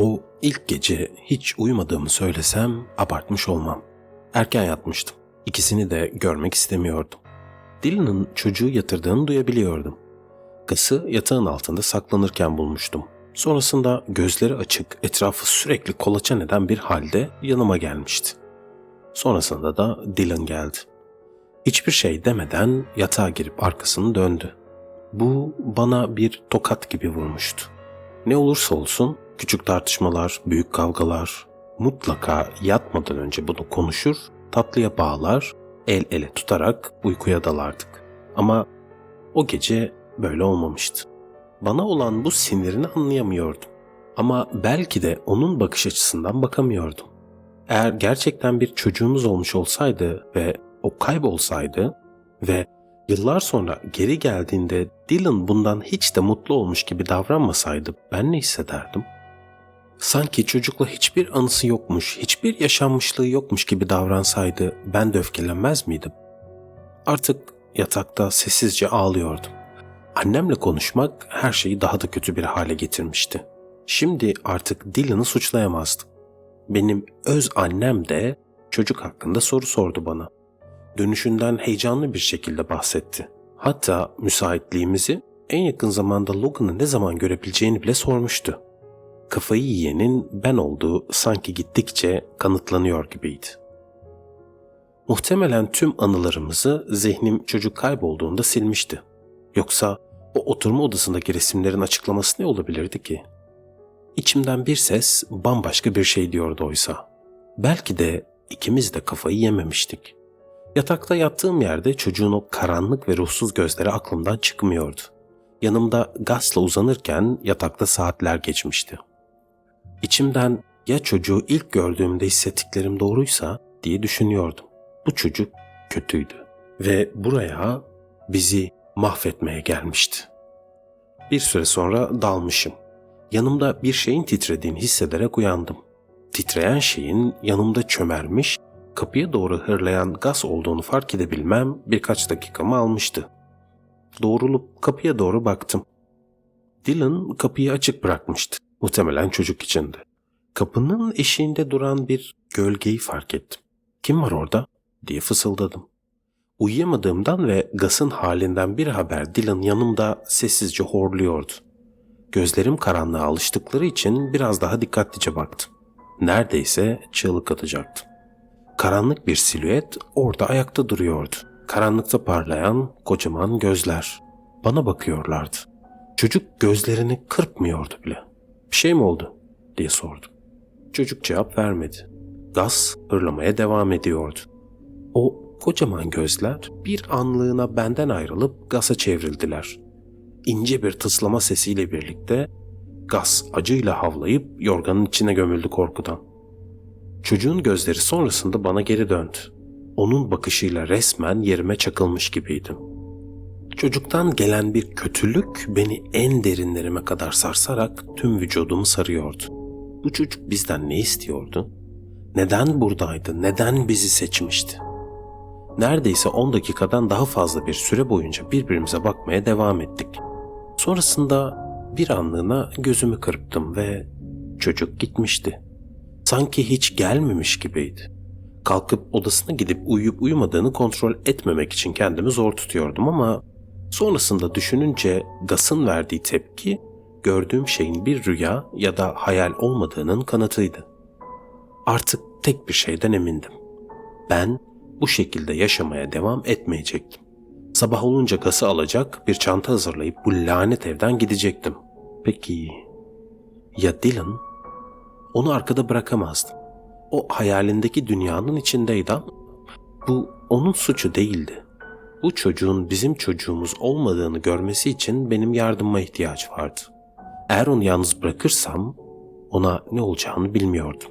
O ilk gece hiç uyumadığımı söylesem abartmış olmam. Erken yatmıştım. İkisini de görmek istemiyordum. Dylan'ın çocuğu yatırdığını duyabiliyordum. Gus'ı yatağın altında saklanırken bulmuştum. Sonrasında gözleri açık, etrafı sürekli kolaçan eden bir halde yanıma gelmişti. Sonrasında da Dylan geldi. Hiçbir şey demeden yatağa girip arkasını döndü. Bu bana bir tokat gibi vurmuştu. Ne olursa olsun küçük tartışmalar, büyük kavgalar mutlaka yatmadan önce bunu konuşur, tatlıya bağlar, el ele tutarak uykuya dalardık. Ama o gece böyle olmamıştı. Bana olan bu sinirini anlayamıyordum. Ama belki de onun bakış açısından bakamıyordum. Eğer gerçekten bir çocuğumuz olmuş olsaydı ve o kaybolsaydı ve yıllar sonra geri geldiğinde Dylan bundan hiç de mutlu olmuş gibi davranmasaydı ben ne hissederdim? Sanki çocukla hiçbir anısı yokmuş, hiçbir yaşanmışlığı yokmuş gibi davransaydı ben de öfkelenmez miydim? Artık yatakta sessizce ağlıyordum. Annemle konuşmak her şeyi daha da kötü bir hale getirmişti. Şimdi artık Dylan'ı suçlayamazdım. Benim öz annem de çocuk hakkında soru sordu bana. Dönüşünden heyecanlı bir şekilde bahsetti. Hatta müsaitliğimizi en yakın zamanda Logan'ı ne zaman görebileceğini bile sormuştu. Kafayı yiyenin ben olduğu sanki gittikçe kanıtlanıyor gibiydi. Muhtemelen tüm anılarımızı zihnim çocuk kaybolduğunda silmişti. Yoksa o oturma odasındaki resimlerin açıklaması ne olabilirdi ki? İçimden bir ses bambaşka bir şey diyordu oysa. Belki de ikimiz de kafayı yememiştik. Yatakta yattığım yerde çocuğun o karanlık ve ruhsuz gözleri aklımdan çıkmıyordu. Yanımda gazla uzanırken yatakta saatler geçmişti. İçimden ya çocuğu ilk gördüğümde hissettiklerim doğruysa diye düşünüyordum. Bu çocuk kötüydü ve buraya bizi mahvetmeye gelmişti. Bir süre sonra dalmışım. Yanımda bir şeyin titrediğini hissederek uyandım. Titreyen şeyin yanımda çömermiş, kapıya doğru hırlayan gaz olduğunu fark edebilmem birkaç dakikamı almıştı. Doğrulup kapıya doğru baktım. Dylan kapıyı açık bırakmıştı. Muhtemelen çocuk içindi. Kapının eşiğinde duran bir gölgeyi fark ettim. Kim var orada? diye fısıldadım. Uyuyamadığımdan ve Gas'ın halinden bir haber Dylan yanımda sessizce horluyordu. Gözlerim karanlığa alıştıkları için biraz daha dikkatlice baktım. Neredeyse çığlık atacaktım. Karanlık bir silüet orada ayakta duruyordu. Karanlıkta parlayan kocaman gözler. Bana bakıyorlardı. Çocuk gözlerini kırpmıyordu bile. Bir şey mi oldu? diye sordum. Çocuk cevap vermedi. Gaz hırlamaya devam ediyordu. O kocaman gözler bir anlığına benden ayrılıp Gas'a çevrildiler. İnce bir tıslama sesiyle birlikte Gas acıyla havlayıp yorganın içine gömüldü korkudan. Çocuğun gözleri sonrasında bana geri döndü. Onun bakışıyla resmen yerime çakılmış gibiydim. Çocuktan gelen bir kötülük beni en derinlerime kadar sarsarak tüm vücudumu sarıyordu. Bu çocuk bizden ne istiyordu? Neden buradaydı? Neden bizi seçmişti? Neredeyse 10 dakikadan daha fazla bir süre boyunca birbirimize bakmaya devam ettik. Sonrasında bir anlığına gözümü kırptım ve çocuk gitmişti. Sanki hiç gelmemiş gibiydi. Kalkıp odasına gidip uyuyup uyumadığını kontrol etmemek için kendimi zor tutuyordum ama sonrasında düşününce Gas'ın verdiği tepki gördüğüm şeyin bir rüya ya da hayal olmadığının kanıtıydı. Artık tek bir şeyden emindim. Ben bu şekilde yaşamaya devam etmeyecektim. Sabah olunca gası alacak bir çanta hazırlayıp bu lanet evden gidecektim. Peki ya Dylan? Onu arkada bırakamazdım. O hayalindeki dünyanın içindeydi ama bu onun suçu değildi. Bu çocuğun bizim çocuğumuz olmadığını görmesi için benim yardımıma ihtiyaç vardı. Eğer onu yalnız bırakırsam ona ne olacağını bilmiyordum.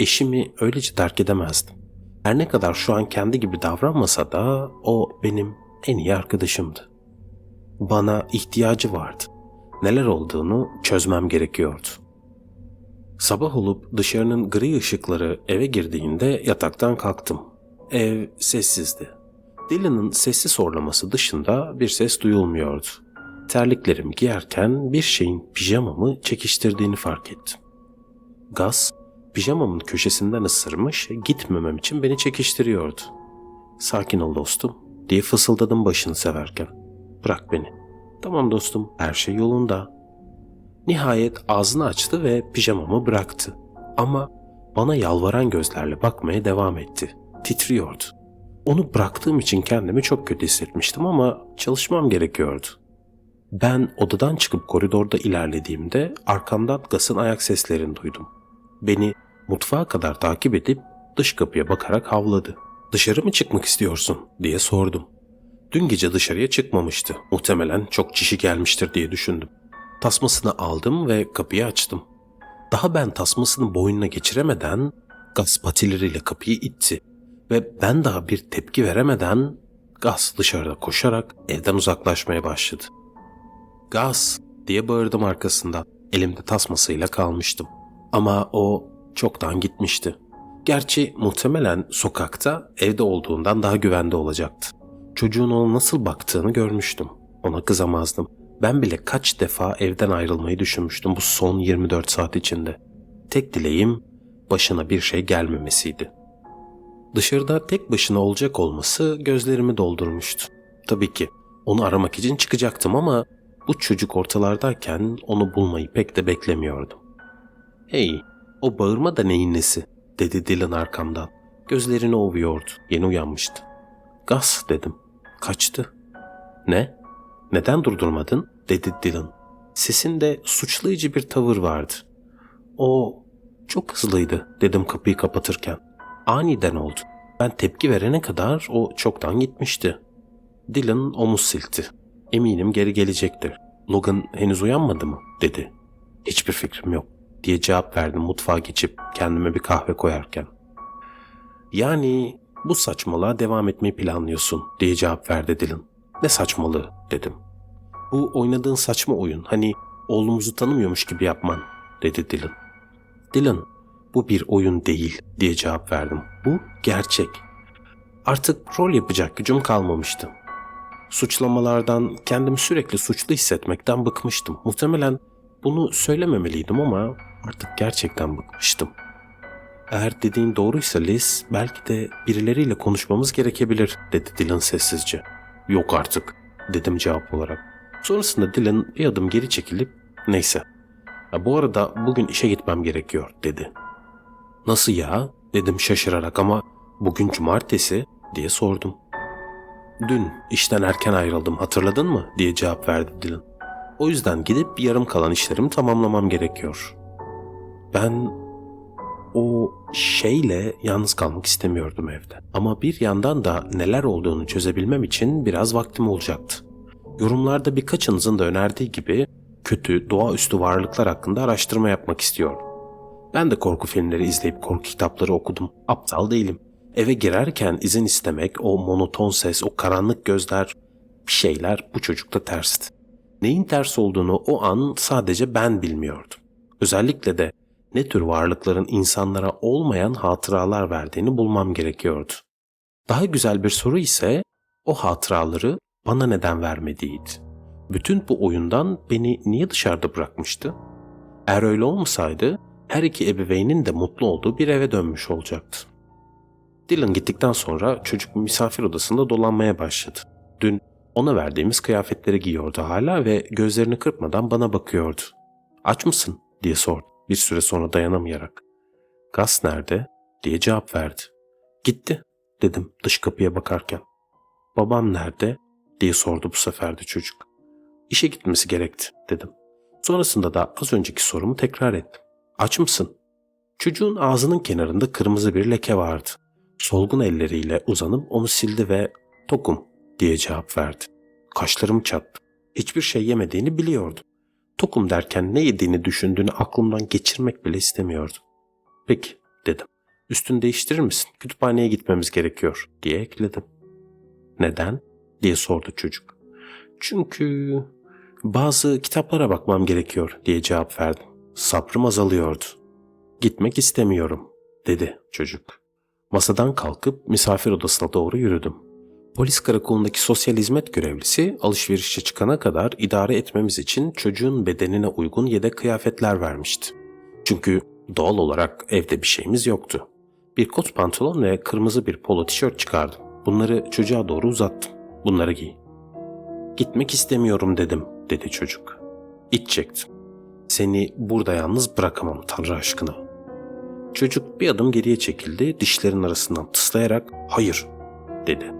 Eşimi öylece terk edemezdim. Her ne kadar şu an kendi gibi davranmasa da o benim en iyi arkadaşımdı. Bana ihtiyacı vardı. Neler olduğunu çözmem gerekiyordu. Sabah olup dışarının gri ışıkları eve girdiğinde yataktan kalktım. Ev sessizdi. Dylan'ın sessiz horlaması dışında bir ses duyulmuyordu. Terliklerimi giyerken bir şeyin pijamamı çekiştirdiğini fark ettim. Gaz, pijamamın köşesinden ısırmış, gitmemem için beni çekiştiriyordu. Sakin ol dostum diye fısıldadım başını severken. Bırak beni. Tamam dostum, her şey yolunda. Nihayet ağzını açtı ve pijamamı bıraktı. Ama bana yalvaran gözlerle bakmaya devam etti. Titriyordu. Onu bıraktığım için kendimi çok kötü hissetmiştim ama çalışmam gerekiyordu. Ben odadan çıkıp koridorda ilerlediğimde arkamdan Gas'ın ayak seslerini duydum. Beni mutfağa kadar takip edip dış kapıya bakarak havladı. Dışarı mı çıkmak istiyorsun diye sordum. Dün gece dışarıya çıkmamıştı. Muhtemelen çok çişi gelmiştir diye düşündüm. Tasmasını aldım ve kapıyı açtım. Daha ben tasmasını boynuna geçiremeden gaz patileriyle kapıyı itti. Ve ben daha bir tepki veremeden gaz dışarıda koşarak evden uzaklaşmaya başladı. Gaz diye bağırdım arkasından. Elimde tasmasıyla kalmıştım. Ama o çoktan gitmişti. Gerçi muhtemelen sokakta evde olduğundan daha güvende olacaktı. Çocuğun ona nasıl baktığını görmüştüm. Ona kızamazdım. Ben bile kaç defa evden ayrılmayı düşünmüştüm bu son 24 saat içinde. Tek dileğim başına bir şey gelmemesiydi. Dışarıda tek başına olacak olması gözlerimi doldurmuştu. Tabii ki onu aramak için çıkacaktım ama bu çocuk ortalardayken onu bulmayı pek de beklemiyordum. Hey, o bağırma da neyin nesi? dedi Dylan arkamdan. Gözlerini ovuyordu. Yeni uyanmıştı. Gas dedim. Kaçtı. Ne? Neden durdurmadın? dedi Dylan. Sesinde suçlayıcı bir tavır vardı. O çok hızlıydı dedim kapıyı kapatırken. Aniden oldu. Ben tepki verene kadar o çoktan gitmişti. Dylan omuz silkti. Eminim geri gelecektir. Logan henüz uyanmadı mı? dedi. Hiçbir fikrim yok diye cevap verdim mutfağa geçip kendime bir kahve koyarken. Yani bu saçmalığa devam etmeyi planlıyorsun diye cevap verdi Dylan. Ne saçmalığı dedim. Bu oynadığın saçma oyun hani oğlumuzu tanımıyormuş gibi yapman dedi Dylan. Dylan bu bir oyun değil diye cevap verdim. Bu gerçek. Artık rol yapacak gücüm kalmamıştı. Suçlamalardan kendimi sürekli suçlu hissetmekten bıkmıştım. Muhtemelen bunu söylememeliydim ama artık gerçekten bıkmıştım. Eğer dediğin doğruysa Liz belki de birileriyle konuşmamız gerekebilir dedi Dylan sessizce. Yok artık dedim cevap olarak. Sonrasında Dylan bir adım geri çekilip neyse. Bu arada bugün işe gitmem gerekiyor dedi. Nasıl ya dedim şaşırarak ama bugün cumartesi diye sordum. Dün işten erken ayrıldım hatırladın mı diye cevap verdi Dylan. O yüzden gidip yarım kalan işlerimi tamamlamam gerekiyor. Ben o şeyle yalnız kalmak istemiyordum evde. Ama bir yandan da neler olduğunu çözebilmem için biraz vaktim olacaktı. Yorumlarda birkaçınızın da önerdiği gibi kötü, doğaüstü varlıklar hakkında araştırma yapmak istiyorum. Ben de korku filmleri izleyip korku kitapları okudum. Aptal değilim. Eve girerken izin istemek, o monoton ses, o karanlık gözler, bir şeyler bu çocukta tersti. Neyin ters olduğunu o an sadece ben bilmiyordum. Özellikle de ne tür varlıkların insanlara olmayan hatıralar verdiğini bulmam gerekiyordu. Daha güzel bir soru ise o hatıraları bana neden vermediğiydi. Bütün bu oyundan beni niye dışarıda bırakmıştı? Eğer öyle olmasaydı her iki ebeveynin de mutlu olduğu bir eve dönmüş olacaktı. Dylan gittikten sonra çocuk misafir odasında dolanmaya başladı. Dün ona verdiğimiz kıyafetleri giyiyordu hala ve gözlerini kırpmadan bana bakıyordu. Aç mısın diye sordu bir süre sonra dayanamayarak. Gas nerede diye cevap verdi. Gitti dedim dış kapıya bakarken. Babam nerede diye sordu bu sefer de çocuk. İşe gitmesi gerekti dedim. Sonrasında da az önceki sorumu tekrar ettim. Aç mısın? Çocuğun ağzının kenarında kırmızı bir leke vardı. Solgun elleriyle uzanıp onu sildi ve tokum diye cevap verdi. Kaşlarım çattı. Hiçbir şey yemediğini biliyordum. Tokum derken ne yediğini düşündüğünü aklımdan geçirmek bile istemiyordum. Peki dedim. Üstünü değiştirir misin? Kütüphaneye gitmemiz gerekiyor diye ekledim. Neden? diye sordu çocuk. Çünkü bazı kitaplara bakmam gerekiyor diye cevap verdim. Sabrım azalıyordu. Gitmek istemiyorum dedi çocuk. Masadan kalkıp misafir odasına doğru yürüdüm. Polis karakolundaki sosyal hizmet görevlisi alışverişe çıkana kadar idare etmemiz için çocuğun bedenine uygun yedek kıyafetler vermişti. Çünkü Doğal olarak evde bir şeyimiz yoktu. Bir kot pantolon ve kırmızı bir polo tişört çıkardım. Bunları çocuğa doğru uzattım. Bunları giy. Gitmek istemiyorum dedim, dedi çocuk. İç çektim. Seni burada yalnız bırakamam Tanrı aşkına. Çocuk bir adım geriye çekildi, dişlerin arasından tıslayarak hayır dedi.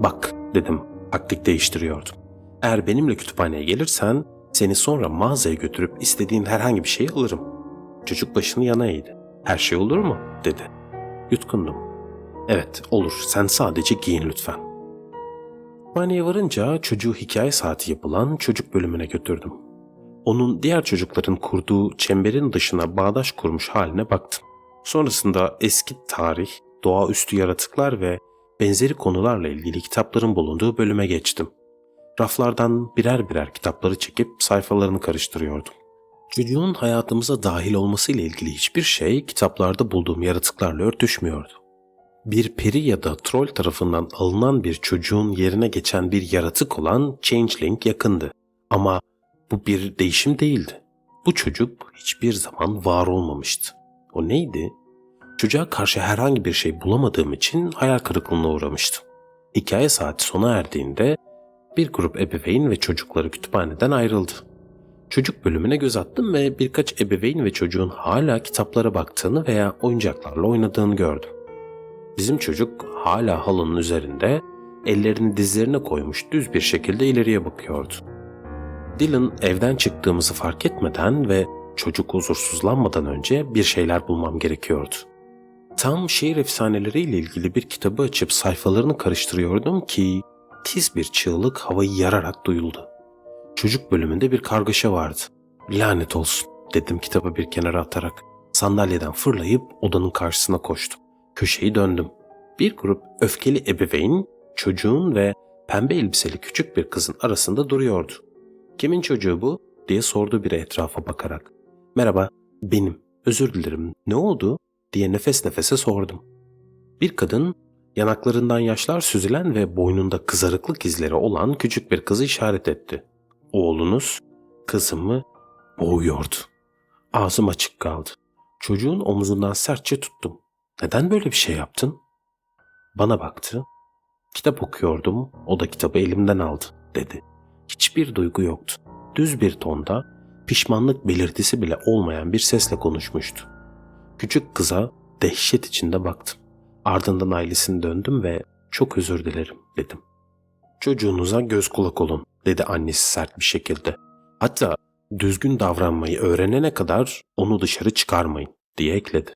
Bak dedim, taktik değiştiriyordum. Eğer benimle kütüphaneye gelirsen seni sonra mağazaya götürüp istediğin herhangi bir şeyi alırım. Çocuk başını yana eğdi. Her şey olur mu? dedi. Yutkundum. Evet olur sen sadece giyin lütfen. Kütüphaneye varınca çocuğu hikaye saati yapılan çocuk bölümüne götürdüm. Onun diğer çocukların kurduğu çemberin dışına bağdaş kurmuş haline baktım. Sonrasında eski tarih, doğaüstü yaratıklar ve benzeri konularla ilgili kitapların bulunduğu bölüme geçtim. Raflardan birer birer kitapları çekip sayfalarını karıştırıyordum. Çocuğun hayatımıza dahil olmasıyla ilgili hiçbir şey kitaplarda bulduğum yaratıklarla örtüşmüyordu. Bir peri ya da troll tarafından alınan bir çocuğun yerine geçen bir yaratık olan Changeling yakındı. Ama bu bir değişim değildi. Bu çocuk hiçbir zaman var olmamıştı. O neydi? Çocuğa karşı herhangi bir şey bulamadığım için hayal kırıklığına uğramıştım. Hikaye saati sona erdiğinde bir grup ebeveyn ve çocukları kütüphaneden ayrıldı. Çocuk bölümüne göz attım ve birkaç ebeveyn ve çocuğun hala kitaplara baktığını veya oyuncaklarla oynadığını gördüm. Bizim çocuk hala halının üzerinde ellerini dizlerine koymuş düz bir şekilde ileriye bakıyordu. Dylan evden çıktığımızı fark etmeden ve çocuk huzursuzlanmadan önce bir şeyler bulmam gerekiyordu. Tam şehir efsaneleriyle ilgili bir kitabı açıp sayfalarını karıştırıyordum ki tiz bir çığlık havayı yararak duyuldu. Çocuk bölümünde bir kargaşa vardı. Lanet olsun dedim kitabı bir kenara atarak. Sandalyeden fırlayıp odanın karşısına koştum. Köşeyi döndüm. Bir grup öfkeli ebeveyn çocuğun ve pembe elbiseli küçük bir kızın arasında duruyordu. Kimin çocuğu bu? diye sordu biri etrafa bakarak. Merhaba, benim. Özür dilerim. Ne oldu? diye nefes nefese sordum. Bir kadın yanaklarından yaşlar süzülen ve boynunda kızarıklık izleri olan küçük bir kızı işaret etti. Oğlunuz kızımı boğuyordu. Ağzım açık kaldı. Çocuğun omuzundan sertçe tuttum. Neden böyle bir şey yaptın? Bana baktı. Kitap okuyordum, o da kitabı elimden aldı, dedi. Hiçbir duygu yoktu. Düz bir tonda, pişmanlık belirtisi bile olmayan bir sesle konuşmuştu. Küçük kıza dehşet içinde baktım. Ardından ailesine döndüm ve çok özür dilerim dedim. Çocuğunuza göz kulak olun dedi annesi sert bir şekilde. Hatta düzgün davranmayı öğrenene kadar onu dışarı çıkarmayın diye ekledi.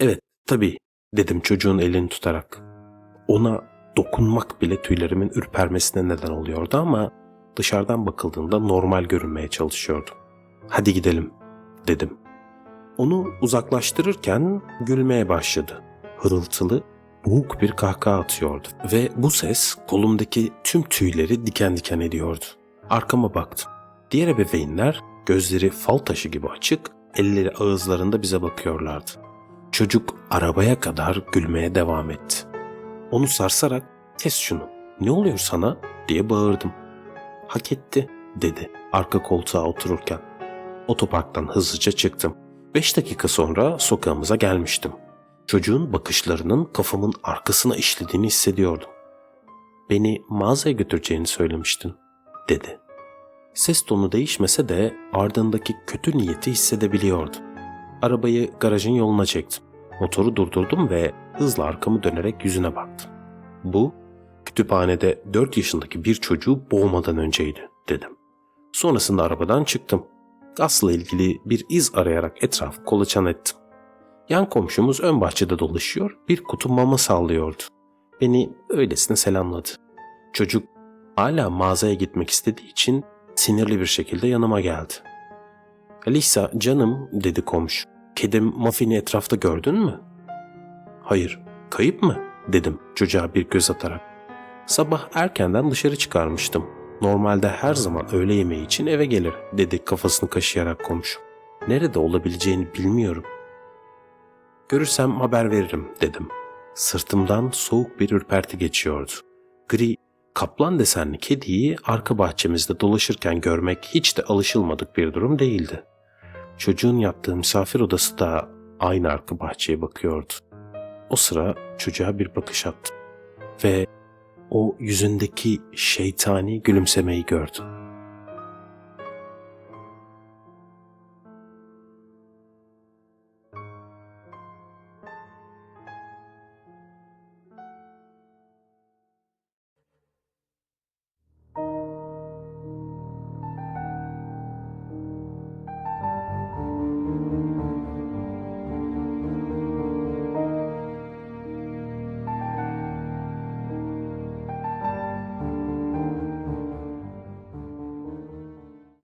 Evet tabii dedim çocuğun elini tutarak. Ona dokunmak bile tüylerimin ürpermesine neden oluyordu ama dışarıdan bakıldığında normal görünmeye çalışıyordum. Hadi gidelim dedim. Onu uzaklaştırırken gülmeye başladı. Hırıltılı, boğuk bir kahkaha atıyordu ve bu ses kolumdaki tüm tüyleri diken diken ediyordu. Arkama baktım. Diğer ebeveynler gözleri fal taşı gibi açık, elleri ağızlarında bize bakıyorlardı. Çocuk arabaya kadar gülmeye devam etti. Onu sarsarak kes şunu ne oluyor sana diye bağırdım. Hak etti dedi arka koltuğa otururken. Otoparktan hızlıca çıktım. Beş dakika sonra sokağımıza gelmiştim. Çocuğun bakışlarının kafamın arkasına işlediğini hissediyordum. Beni mağazaya götüreceğini söylemiştin, dedi. Ses tonu değişmese de ardındaki kötü niyeti hissedebiliyordum. Arabayı garajın yoluna çektim. Motoru durdurdum ve hızla arkamı dönerek yüzüne baktım. Bu, kütüphanede 4 yaşındaki bir çocuğu boğmadan önceydi, dedim. Sonrasında arabadan çıktım. Gas'la ilgili bir iz arayarak etrafı kolaçan ettim. Yan komşumuz ön bahçede dolaşıyor, bir kutu mama sallıyordu. Beni öylesine selamladı. Çocuk hala mağazaya gitmek istediği için sinirli bir şekilde yanıma geldi. Lisa canım dedi komşu. Kedim Muffin'i etrafta gördün mü? Hayır. Kayıp mı? dedim çocuğa bir göz atarak. Sabah erkenden dışarı çıkarmıştım. Normalde her zaman öğle yemeği için eve gelir dedi kafasını kaşıyarak komşu. Nerede olabileceğini bilmiyorum. Görürsem haber veririm dedim. Sırtımdan soğuk bir ürperti geçiyordu. Gri, kaplan desenli kediyi arka bahçemizde dolaşırken görmek hiç de alışılmadık bir durum değildi. Çocuğun yattığı misafir odası da aynı arka bahçeye bakıyordu. O sıra çocuğa bir bakış attım ve o yüzündeki şeytani gülümsemeyi gördüm.